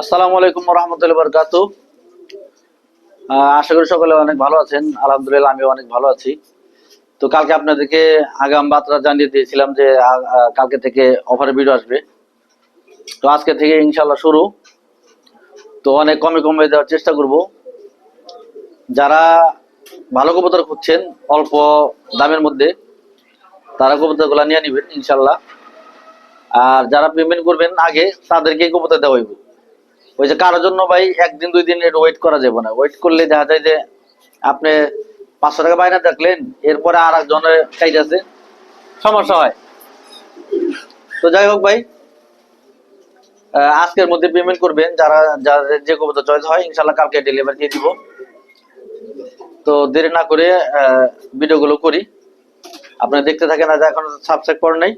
আসসালামু আলাইকুম রহমতুল্লাহ বরকাতু আশা করি সকলে অনেক ভালো আছেন। আলহামদুলিল্লাহ আমি অনেক ভালো আছি। তো কালকে আপনাদেরকে আগাম বার্তা জানিয়ে দিয়েছিলাম যে কালকে থেকে অফারের ভিডিও আসবে। তো আজকে থেকে ইনশাল্লাহ শুরু। তো অনেক কমে কমে দেওয়ার চেষ্টা করব। যারা ভালো কবুতর খুঁজছেন, অল্প দামের মধ্যে, তারা কবুতরগুলো নিয়ে নেবেন ইনশাল্লাহ আর যারা পেমেন্ট করবেন আগে, তাদেরকে কবুতর দেওয়া হইব। ওই যে কারোর জন্য ভাই একদিন, দুই দিন ওয়েট করা যাবে না। ওয়েট করলে দেখা যায় যে আপনি পাঁচশো টাকা বাইরে দেখলেন, এরপরে আর একজনের চাইতেছে, সমস্যা হয়। তো যাই হোক ভাই আজকের মধ্যে পেমেন্ট করবেন, যারা, যাদের যে কবুতর চয়েস হয় ইনশাল্লাহ কালকে ডেলিভারি দিয়ে দিব। তো দেরি না করে ভিডিওগুলো করি। আপনারা দেখতে থাকেন আজ এখন সাবস্ক্রাইব করেন নাই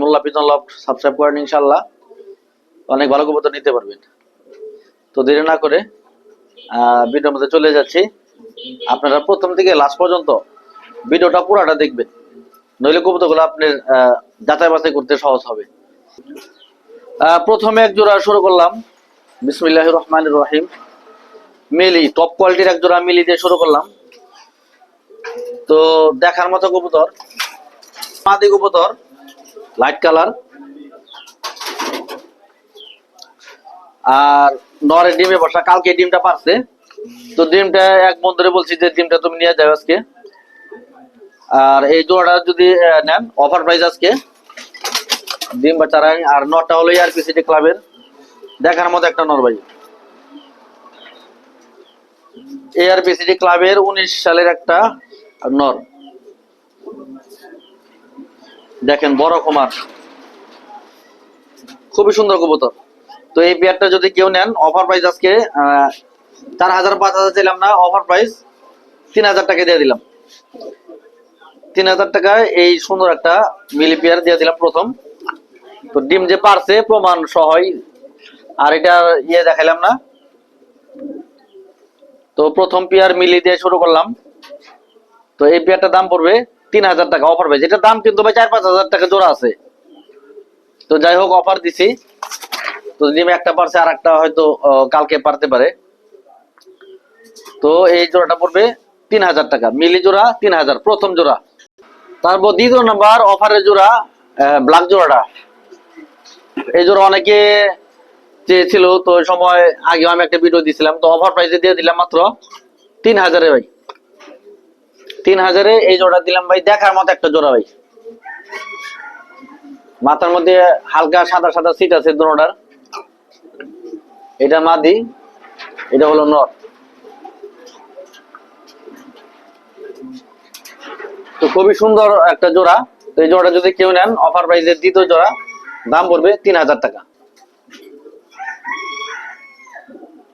মোল্লা পিতন লফট সাবস্ক্রাইব করেন ইনশাল্লাহ অনেক ভালো কবুতর নিতে পারবেন। তো দেরি না করে ভিডিওর মধ্যে চলে যাচ্ছি। আপনারা প্রথম থেকে লাস্ট পর্যন্ত ভিডিওটা পুরাটা দেখবেন। নইলে কবুতরগুলো আপনি আহ, যাচাই বাছাই করতে সহজ হবে। প্রথমে এক জোড়া শুরু করলাম। বিসমিল্লাহ রহমান রহিম। মিলি টপ কোয়ালিটির এক জোড়া মিলি দিয়ে শুরু করলাম। তো দেখার মতো কবুতর মাদি কবুতর লাইট কালার আর নরের ডিমে বসা, কালকে ডিমটা পারছে। তো ডিমটা এক বন্ধুরে বলছি যে, ডিমটা তুমি নিয়ে যাও আজকে। আর এই জোড়াটা যদি নেন অফার প্রাইস আজকে, ডিম বাচ্চারা আর নটা হলো আরপিসিটি ক্লাবের দেখার মতো একটা নর ভাই। এআরপিসিটি ক্লাবের উনিশ সালের একটা নর। দেখেন, বড় কুমার। খুবই সুন্দর কবুতর। তো এই পেয়ারটা যদি কেউ নেন অফার প্রাইস আজকে চার হাজার পাঁচ হাজার ছিলাম না অফার প্রাইস তিন হাজার টাকা দিয়ে দিলাম। তিন হাজার টাকায় এই সুন্দর একটা মিলি পেয়ার দিয়ে দিলাম প্রথম। তো ডিম যে পারছে, প্রমাণ সহই আর এটা ইয়ে দেখাইলাম না। তো প্রথম পেয়ার মিলি দিয়ে শুরু করলাম। তো এই পেয়ারটার দাম পড়বে তিন হাজার টাকা অফার প্রাইস এটার দাম কিন্তু ভাই চার পাঁচ হাজার টাকা জোড়া আছে। তো যাই হোক অফার দিছি। তো ডিমে একটা পারছে আর একটা হয়তো কালকে পারতে পারে। তো এই জোড়াটা পড়বে তিন হাজার টাকা। মিলি জোড়া তিন হাজার, প্রথম জোড়া। তারপর দ্বিতীয় নাম্বার অফারের জোড়া ব্ল্যাক জোড়াটা। এই জোড়া অনেকে চেয়েছিল, তো ওই সময় আগে আমি একটা ভিডিও দিছিলাম, তো অফার প্রাইসে দিয়ে দিলাম মাত্র তিন হাজারে ভাই। তিন হাজারে এই জোড়া দিলাম ভাই, দেখার মতো একটা জোড়া ভাই। মাথার মধ্যে হালকা সাদা সাদা সিট আছে দুটার এটা মাদি, এটা হলো নর। তো খুবই সুন্দর একটা জোড়া। তো এই জোড়াটা যদি কেউ নেন অফার প্রাইসের দ্বিতীয় জোড়া, দাম পড়বে তিন হাজার টাকা।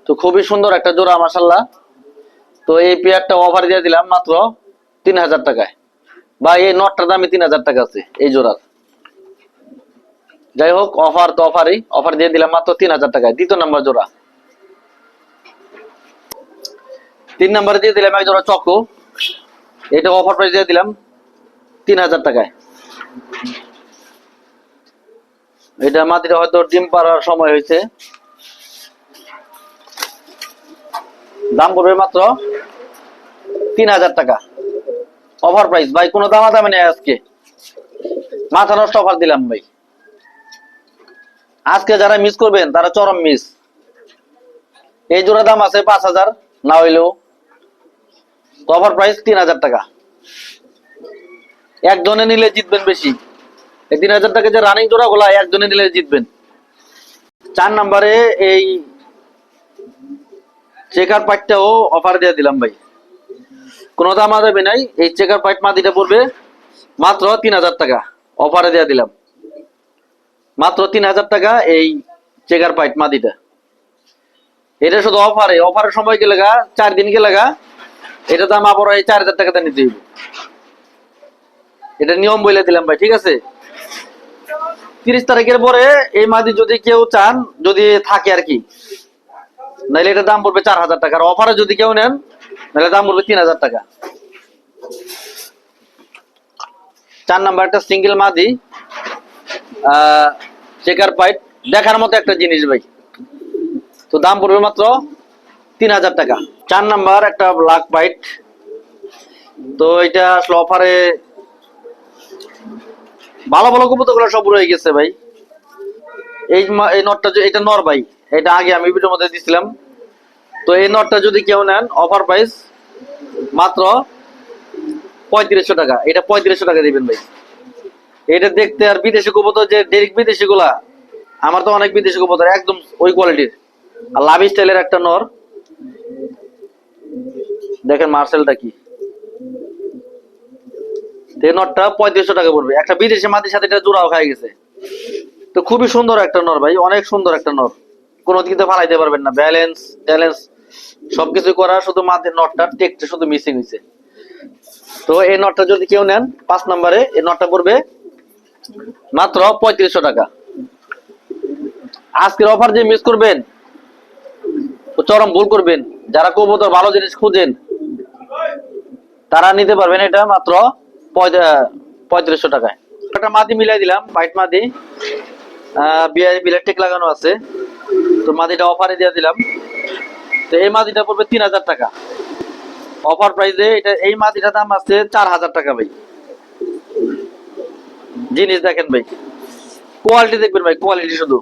তো খুবই সুন্দর একটা জোড়া মাসাল্লাহ তো এই পেয়ারটা অফার দিয়ে দিলাম মাত্র তিন হাজার টাকায়। বা এই নটটার দামে তিন হাজার টাকা আছে, এই জোড়ার। যাই হোক অফার তো অফারই অফার দিয়ে দিলাম মাত্র তিন হাজার টাকায়। দ্বিতীয় নাম্বার জোড়া। তিন নাম্বারে দিয়ে দিলাম এক জোড়া চকো। এটা অফার প্রাইস দিয়ে দিলাম তিন হাজার টাকায়। এটা মাটিটা হয়তো ডিম পাড়ার সময় হয়েছে। দাম পড়বে মাত্র তিন হাজার টাকা। অফার প্রাইস ভাই, কোনো দামা দামে নেই আজকে। মাথা নষ্ট অফার দিলাম ভাই। আজকে যারা মিস করবেন, তারা চরম মিস এই জোড়া দাম আছে পাঁচ হাজার, না হইলেও অফার প্রাইস তিন হাজার টাকা। একজনে নিলে জিতবেন বেশি। তিন হাজার টাকা যে রানিং জোড়া গুলা একজনে নিলে জিতবেন। চার নাম্বারে এই চেকার পাইটটাও অফার দিয়ে দিলাম ভাই। কোনো দাম আদাবে নাই, এই চেকার পাইট মাদিটা পড়বে মাত্র তিন হাজার টাকা। অফারে দিয়ে দিলাম। মাত্র তিন হাজার টাকা এই চেকার পাইট মাদিটা। এটা শুধু অফারে, অফারের সময় গেলে গা, চার দিন গেলে গা, এটা দাম আবার এই চার হাজার টাকাতে নিতে হইব। এটা নিয়ম বলে দিলাম ভাই, ঠিক আছে? তিরিশ তারিখের পরে এই মাদি যদি কেউ চান, যদি থাকে আর কি, নাইলে এটার দাম পড়বে চার হাজার টাকা। আর অফারে যদি কেউ নেন নাহলে দাম পড়বে তিন হাজার টাকা। চার নাম্বার একটা সিঙ্গেল মাদি চেকার পাইট দেখার মতো একটা জিনিস ভাই। তো দাম পড়বে মাত্র তিন হাজার টাকা। চার নাম্বার একটা ব্ল্যাক হোয়াইট তো এটা আসলে অফারে ভালো ভালো কবুতরগুলো সব রয়ে গেছে ভাই। এই এই নটটা এটা নর ভাই। এটা আগে আমি ভিডিওর মধ্যে দিছিলাম। তো এই নটটা যদি কেউ নেন অফার প্রাইস মাত্র পঁয়ত্রিশশো টাকা। এটা পঁয়ত্রিশশো টাকা দিবেন ভাই। এটা দেখতে আর বিদেশি কবুতর যে ডেরিক বিদেশি গুলা আমার তো অনেক বিদেশি কবুতর, একদম ওই কোয়ালিটির আর লাভ স্টাইলের একটা নর। দেখেন মার্সেলটা কি। নটটা পঁয়ত্রিশশো টাকা পড়বে। একটা বিদেশি মাটির সাথে এটা জোড়াও খাই গেছে। তো খুবই সুন্দর একটা নর ভাই, অনেক সুন্দর একটা নর। কোনো দিকে ফালাইতে পারবেন না। ব্যালেন্স ট্যালেন্স সবকিছু করা, শুধু মাটির নটটা টেকটা শুধু মিসিং হয়েছে তো এই নটটা যদি কেউ নেন, পাঁচ নম্বরে, এই নটটা পড়বে মাত্র পঁয়ত্রিশশো টাকা। আজকের অফার যে মিস করবেন চরম ভুল করবেন। যারা কবুতর ভালো জিনিস খুঁজেন, তারা নিতে পারবেন এটা মাত্র পঁয়ত্রিশশো টাকায়। একটা মাদি মিলাই দিলাম হোয়াইট মাদি। বিআই ইলেকট্রিক লাগানো আছে। তো মাদিটা অফারে দিয়ে দিলাম। তো এই মাদিটা পড়বে তিন হাজার টাকা। অফার প্রাইসে এটা এই মাদিটার দাম আছে চার হাজার টাকা ভাই। জিনিস দেখেন ভাই। কোয়ালিটি দেখবেন ভাই কোয়ালিটি শুধু।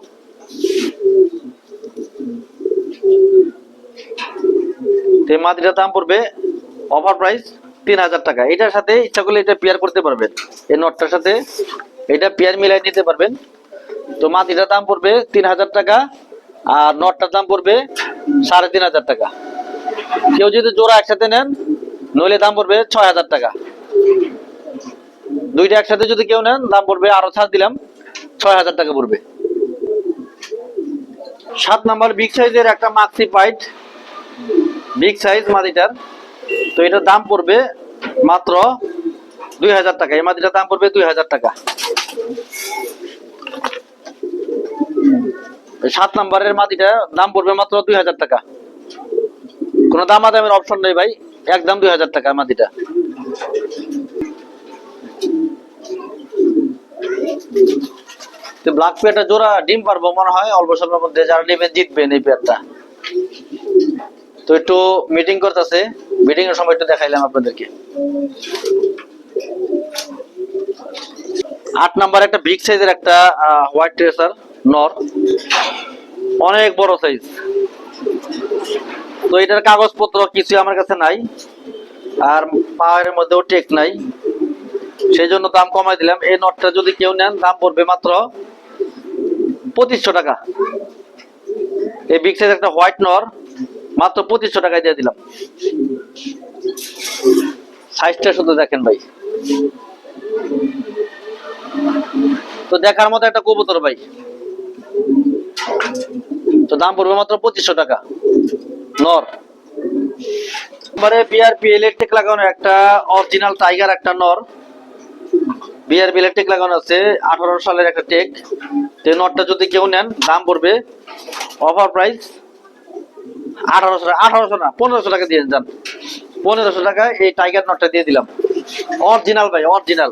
এই দাম পড়বে অফার প্রাইস তিন হাজার টাকা। এটার সাথে ইচ্ছা করলে এটা পেয়ার করতে পারবেন। এই নটটার সাথে এটা পেয়ার মিলাই নিতে পারবেন। তো মাদিটার দাম পড়বে তিন হাজার টাকা আর নটটার দাম পড়বে সাড়ে তিন হাজার টাকা। কেউ যদি জোড়া একসাথে নেন, নইলে দাম পড়বে ছয় হাজার টাকা। দুইটা একসাথে যদি কেউ নেন, দাম পড়বে, আরও ছাড় দিলাম, ছয় হাজার টাকা পড়বে। সাত নাম্বার বিগ সাইজের একটা মাক্সি পাইট বিগ সাইজ মাদিটার। তো এটার দাম পড়বে মাত্র দুই হাজার টাকা। এই মাদিটার দাম পড়বে দুই হাজার টাকা। সাত নাম্বারের মাদিটা দাম পড়বে মাত্র দুই হাজার টাকা। কোনো দামাদামের অপশন নেই ভাই, একদম দুই হাজার টাকা মাদিটা। ব্ল্যাক পেয়ারটা জোড়া ডিম পারব মনে হয়, অল্প সময়ের মধ্যে যারা জিতবেন এই পেয়ারটা তো একটু মিটিং করতেছে মিটিং এর সময় একটু দেখাইলাম আপনাদেরকে। আট নাম্বার একটা বিগ সাইজের একটা হোয়াইট ট্রেসার নর। অনেক বড় সাইজ তো এটার কাগজপত্র কিছু আমার কাছে নাই, আর পাহাড়ের মধ্যেও টেক নাই। সেই জন্য দাম কমাই দিলাম। এই নটটা যদি কেউ নেন, দাম পড়বে মাত্র পঁচিশশো টাকা। এই বিগ সাইজ একটা হোয়াইট নর মাত্র পঁচিশশো টাকায় দিয়ে দিলাম। সাইজটা শুধু দেখেন ভাই। তো দেখার মতো একটা কবুতর ভাই। তো দাম পড়বে মাত্র পঁচিশশো টাকা। নর এবারে বিআরপি ইলেকট্রিক লাগানো একটা অরিজিনাল টাইগার একটা নর বিআরপি ইলেকট্রিক লাগানো আছে, আঠারো সালের একটা টেক। এই নটটা যদি কেউ নেন, দাম পড়বে অফার প্রাইস আঠারোশো টাকা আঠারোশো না, পনেরোশো টাকা দিয়ে যান। পনেরোশো টাকা এই টাইগার নটটা দিয়ে দিলাম। অরিজিনাল ভাই অরিজিনাল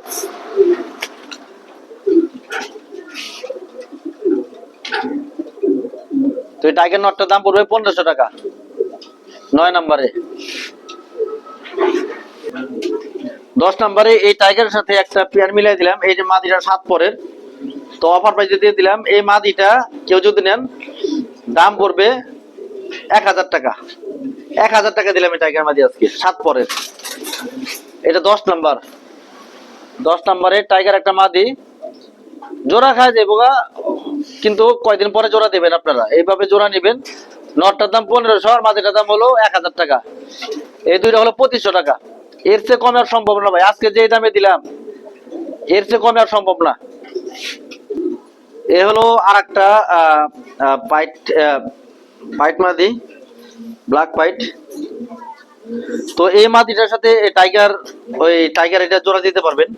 তো এই টাইগার নটটার দাম পড়বে পনেরোশো টাকা। নয় নম্বরে। দশ নম্বরে এই টাইগারের সাথে একটা পেয়ার মিলাই দিলাম, এই যে মাদিটা সাত পরের। তো অফার প্রাইসে দিয়ে দিলাম, এই মাদিটা কেউ যদি নেন, দাম পড়বে এক হাজার টাকা। এক হাজার টাকা দিলাম এই টাইগার মাদি আজকে, সাত পরের। এটা দশ নাম্বার। দশ নম্বরে টাইগার একটা মাদি, জোড়া খায় যাব কিন্তু কয়দিন পরে জোড়া দেবেন আপনারা? এইভাবে জোড়া নেবেন, নটটার দাম পনেরোশো আর মাদিটার দাম হলো এক হাজার টাকা। এই দুইটা হলো পঁচিশশো টাকা। এর চেয়ে কমে আর সম্ভব না ভাই, আজকে যে দামে দিলাম, এর চেয়ে কমে আর সম্ভব না। এ হলো আর একটা মাদি ব্ল্যাক পাইট তো এই মাদিটার সাথে টাইগার ওই টাইগার এটা জোড়া দিতে পারবেন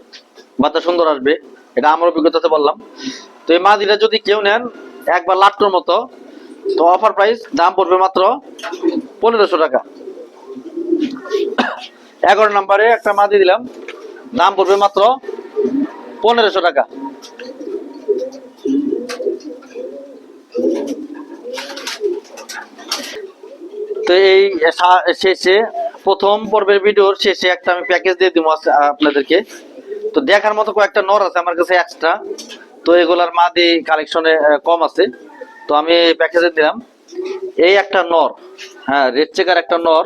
বাচ্চা সুন্দর আসবে, এটা আমার অভিজ্ঞতাতে বললাম। তো এই মাদিটা যদি কেউ নেন, একবার লাট্টুর মতো, তো অফার প্রাইস দাম পড়বে মাত্র পনেরোশো টাকা। এগারো নম্বরে একটা মাদি দিলাম। দাম পড়বে মাত্র পনেরোশো টাকা। তো এই শেষে, প্রথম পর্বের ভিডিওর শেষে একটা আমি প্যাকেজ দিয়ে দিব আপনাদেরকে। তো দেখার মতো কয়েকটা নর আছে আমার কাছে এক্সট্রা তো এগুলার মাদি কালেকশনে কম আছে। তো আমি প্যাকেজে দিলাম। এই একটা নর হ্যাঁ রেড চেকার একটা নর।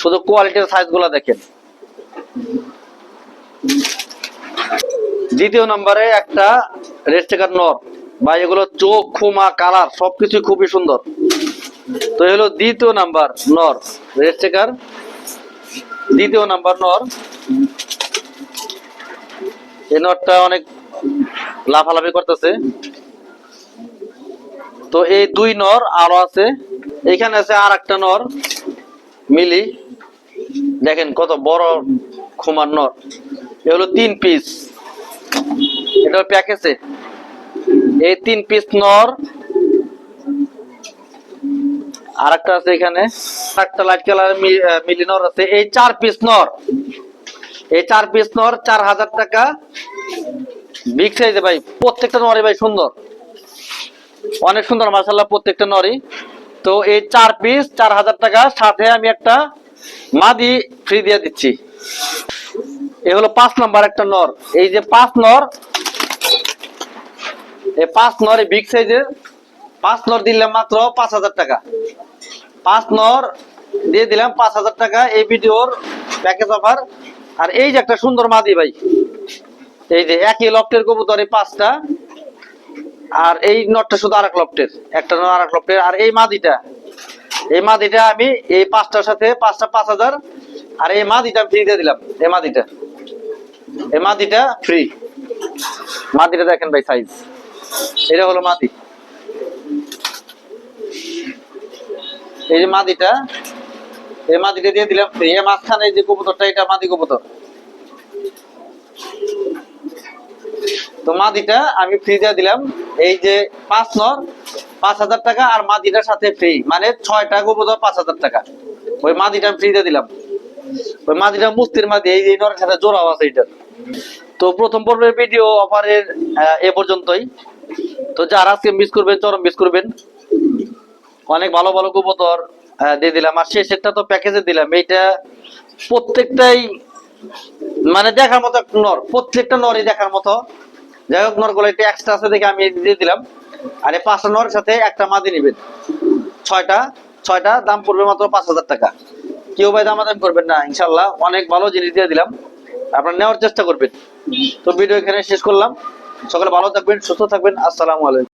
শুধু কোয়ালিটির সাইজগুলা দেখেন। দ্বিতীয় নম্বরে একটা রেড চেকার নর। বা এগুলো চোখ, খুমা, কালার সবকিছু খুবই সুন্দর। তো হলো দ্বিতীয় নাম্বার নর রেড চেকার দ্বিতীয় নাম্বার নর এই নরটা অনেক লাফালাফি করতেছে। তো এই দুই নর আরও আছে। এখানে আছে আর একটা নর, মিলি। দেখেন কত বড় খুমার নর। এ হলো তিন পিস এটা প্যাকেজে এই তিন পিস নর। আর একটা আছে এখানে। একটা লাইট কালার মিলি নর আছে। এই চার পিস নর। এই চার পিস নর চার হাজার টাকা। বিগ সাইজে ভাই, প্রত্যেকটা নরে ভাই সুন্দর। অনেক সুন্দর মাসাল্লাহ প্রত্যেকটা নরই। তো এই চার পিস চার হাজার টাকা। সাথে আমি একটা মাদি ফ্রি দিয়ে দিচ্ছি। এ হলো পাঁচ নাম্বার একটা নর। এই যে পাঁচ নর এই পাঁচ নর বিগ সাইজের পাঁচ নর দিলাম মাত্র পাঁচ হাজার টাকা। পাঁচ নর দিয়ে দিলাম পাঁচ হাজার টাকা এই ভিডিওর প্যাকেজ অফার আর এই যে একটা সুন্দর মাদি ভাই, এই যে একই লফটের কবুতর এই পাঁচটা। আর এই নটটা শুধু আরেক লফটের একটা নর আরেক লফটের আর এই মাদিটা এই মাদিটা আমি এই পাঁচটার সাথে পাঁচটা পাঁচ হাজার, আর এই মাদিটা ফ্রি দিয়ে দিলাম। এই মাদিটা এই মাদিটা ফ্রি মাদিটা দেখেন ভাই সাইজ এটা হলো মাদি। এই যে মাদিটা এই মাদিটা দিয়ে দিলাম free। এই মাঝখানে যে কবুতরটা, এটা মাদি কবুতর। তো মাদিটা আমি ফ্রি দিয়ে দিলাম। এই যে পাঁচ নর পাঁচ হাজার টাকা আর মাদিটার সাথে ফ্রি মানে ছয়টা কবুতর পাঁচ হাজার টাকা। ওই মাদিটা আমি ফ্রিতে দিলাম। ওই মাদিটা মুস্তির মাদি, এই নরের সাথে জোড়াও আছে এটার তো প্রথম পর্বের ভিডিও অফারের এ পর্যন্তই। তো যারা আজকে মিস করবেন, চরম মিস করবেন। অনেক ভালো ভালো কবুতর দিয়ে দিলাম। আর শেষেরটা তো প্যাকেজে দিলাম। এইটা প্রত্যেকটাই মানে দেখার মতো নর। প্রত্যেকটা নরই দেখার মতো। যাই হোক নরগুলো একটু এক্সট্রা আছে দেখে আমি দিয়ে দিলাম। আর এই পাঁচটা নরের সাথে একটা মাদি নিবেন। ছয়টা ছয়টা, দাম পড়বে মাত্র পাঁচ হাজার টাকা। কেউ ভাই দামাদাম করবেন না, ইনশাল্লাহ। অনেক ভালো জিনিস দিয়ে দিলাম। আপনার নেওয়ার চেষ্টা করবেন। তো ভিডিও এখানে শেষ করলাম। সকালে ভালো থাকবেন, সুস্থ থাকবেন। আসসালামু আলাইকুম।